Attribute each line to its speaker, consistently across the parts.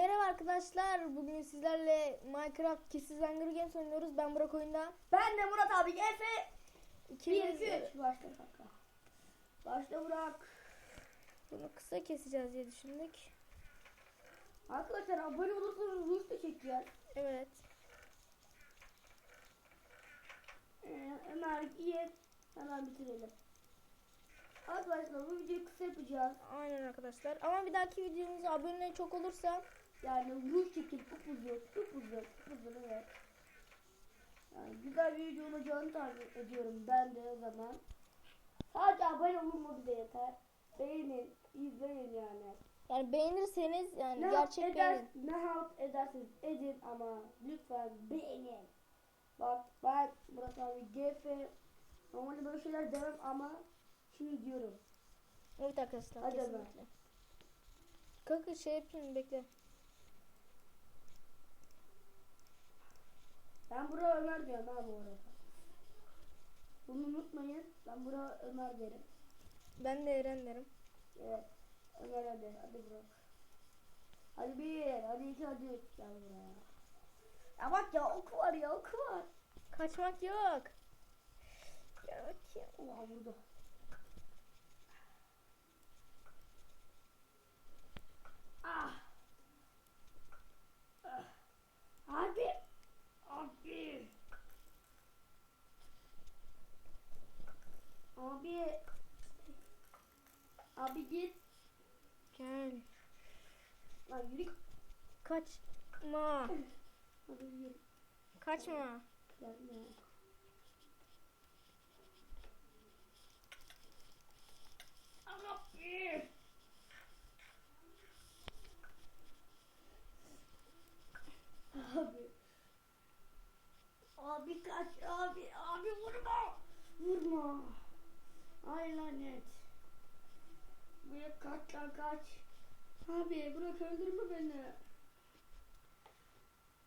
Speaker 1: Merhaba arkadaşlar. Bugün sizlerle Minecraft Kişisiz Hunger Games oynuyoruz. Ben Burak oyunda.
Speaker 2: Ben de Murat abi Efe. 1
Speaker 1: İkimiz
Speaker 2: 2 3 başla kanka. Başla Burak.
Speaker 1: bunu kısa keseceğiz diye düşündük.
Speaker 2: Arkadaşlar abone olursanız ruj da çekeceğiz.
Speaker 1: Evet.
Speaker 2: Ee, Ömer iyi. Hemen bitirelim. Arkadaşlar bu videoyu kısa yapacağız.
Speaker 1: Aynen arkadaşlar. Ama bir dahaki videomuza abone çok olursa
Speaker 2: Yani ruj çekip upuzun, upuzun, upuzun evet. Yani güzel bir video olacağını tahmin ediyorum ben de o zaman. Sadece abone olun mu bize yeter. Beğenin, izleyin yani.
Speaker 1: yani beğenirseniz yani
Speaker 2: Ne
Speaker 1: gerçek
Speaker 2: eder,
Speaker 1: beğenin.
Speaker 2: ne halt ederseniz edin ama lütfen beğenin. Bak ben Murat abi GF normalde böyle şeyler demem ama şimdi diyorum.
Speaker 1: Evet arkadaşlar
Speaker 2: Hadi
Speaker 1: kesinlikle. Kanka şey yapayım bekle.
Speaker 2: Ben Burak Ömer diyorum ha bu arada. Bunu unutmayın. Ben Burak Ömer derim.
Speaker 1: Ben de Eren derim.
Speaker 2: Evet. Ömer hadi. Hadi Burak. Hadi bir. Hadi iki. Hadi üç. Gel buraya. Ya bak ya oku var ya oku var.
Speaker 1: Kaçmak yok. Gel bakayım.
Speaker 2: Oha burada. Ah. Ah. Abi. Abi. Abi. Abi git.
Speaker 1: Gel.
Speaker 2: Lan yürü.
Speaker 1: Kaçma.
Speaker 2: Yürü.
Speaker 1: Kaçma.
Speaker 2: Gelme. Abi. Abi. Abi kaç abi abi vurma. Vurma. Ay lanet. Buraya kaç lan kaç. Abi bırak öldürme beni.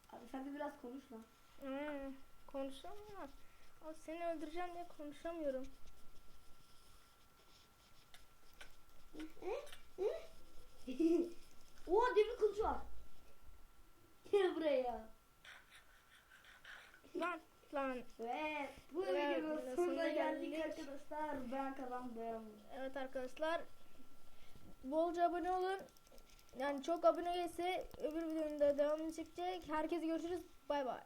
Speaker 2: Abi sen de biraz konuş lan.
Speaker 1: Hmm, konuşamıyorum. Ama seni öldüreceğim diye konuşamıyorum.
Speaker 2: Oha demir kılıç var. Gel buraya.
Speaker 1: Lan lan.
Speaker 2: Ve bu
Speaker 1: Evet,
Speaker 2: videonun
Speaker 1: sonuna
Speaker 2: sonuna geldik
Speaker 1: geldik.
Speaker 2: arkadaşlar. Ben kazandım.
Speaker 1: Evet arkadaşlar. Bolca abone olun. Yani çok abone gelirse öbür videonun da devamını çekecek. Herkese görüşürüz. Bay bay.